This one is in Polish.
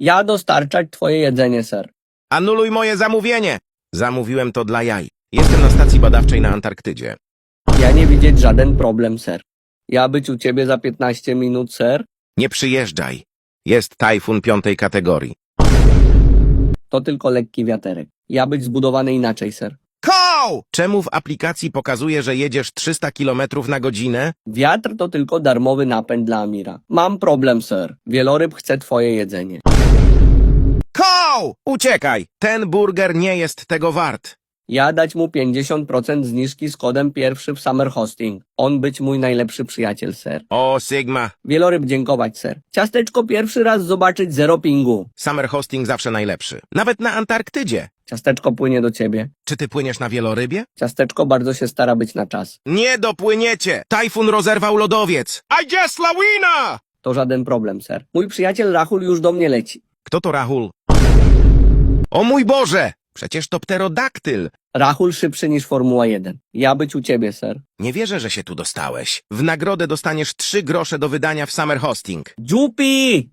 Ja dostarczać twoje jedzenie, ser. Anuluj moje zamówienie! Zamówiłem to dla jaj. Jestem na stacji badawczej na Antarktydzie. Ja nie widzieć żaden problem, ser. Ja być u ciebie za 15 minut, ser. Nie przyjeżdżaj. Jest tajfun piątej kategorii. To tylko lekki wiaterek. Ja być zbudowany inaczej, ser. Koł! Czemu w aplikacji pokazuje, że jedziesz 300 km na godzinę? Wiatr to tylko darmowy napęd dla Amira. Mam problem, ser. Wieloryb chce twoje jedzenie. Uciekaj! Ten burger nie jest tego wart. Ja dać mu 50% zniżki z kodem pierwszy w Summer Hosting. On być mój najlepszy przyjaciel, ser. O, Sigma. Wieloryb dziękować, ser. Ciasteczko pierwszy raz zobaczyć zero pingu. Summer hosting zawsze najlepszy. Nawet na Antarktydzie. Ciasteczko płynie do ciebie. Czy ty płyniesz na wielorybie? Ciasteczko bardzo się stara być na czas. Nie dopłyniecie! Tajfun rozerwał lodowiec! I just lawina! To żaden problem, ser. Mój przyjaciel Rachul już do mnie leci. Kto to Rahul? O mój Boże! Przecież to pterodaktyl. Rachul szybszy niż Formuła 1. Ja być u ciebie, ser. Nie wierzę, że się tu dostałeś. W nagrodę dostaniesz trzy grosze do wydania w Summer Hosting. Dziupi!